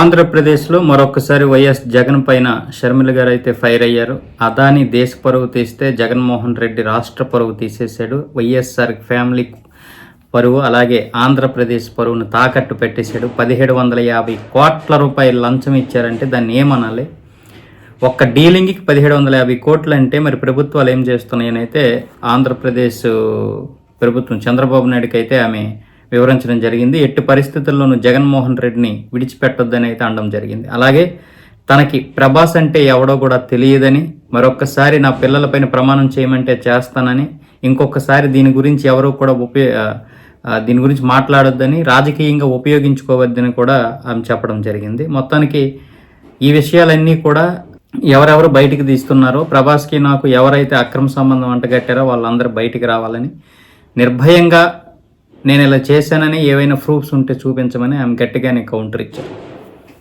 ఆంధ్రప్రదేశ్లో మరొకసారి వైఎస్ జగన్ పైన షర్మిల గారు అయితే ఫైర్ అయ్యారు. అదాని దేశ పరువు తీస్తే జగన్మోహన్ రెడ్డి రాష్ట్ర పరువు తీసేశాడు. వైఎస్ఆర్ ఫ్యామిలీ పరువు అలాగే ఆంధ్రప్రదేశ్ పరువును తాకట్టు పెట్టేశాడు. పదిహేడు వందల యాభై కోట్ల రూపాయలు లంచం ఇచ్చారంటే దాన్ని ఏమనాలి? ఒక్క డీలింగ్కి పదిహేడు వందల యాభై కోట్లు అంటే మరి ప్రభుత్వాలు ఏం చేస్తున్నాయని అయితే ఆంధ్రప్రదేశ్ ప్రభుత్వం చంద్రబాబు నాయుడుకి అయితే ఆమె వివరించడం జరిగింది. ఎట్టి పరిస్థితుల్లోనూ జగన్మోహన్ రెడ్డిని విడిచిపెట్టొద్దని అయితే అనడం జరిగింది. అలాగే తనకి ప్రభాస్ అంటే ఎవడో కూడా తెలియదని మరొక్కసారి నా పిల్లలపైన ప్రమాణం చేయమంటే చేస్తానని ఇంకొకసారి దీని గురించి ఎవరో కూడా ఉపయో దీని గురించి మాట్లాడొద్దని రాజకీయంగా ఉపయోగించుకోవద్దని కూడా ఆమె చెప్పడం జరిగింది. మొత్తానికి ఈ విషయాలన్నీ కూడా ఎవరెవరు బయటికి తీస్తున్నారో ప్రభాస్కి నాకు ఎవరైతే అక్రమ సంబంధం అంటగట్టారో వాళ్ళందరూ బయటికి రావాలని నిర్భయంగా నేను ఇలా చేశానని ఏవైనా ప్రూఫ్స్ ఉంటే చూపించమని ఆమె గట్టిగానే కౌంటర్ ఇచ్చాను.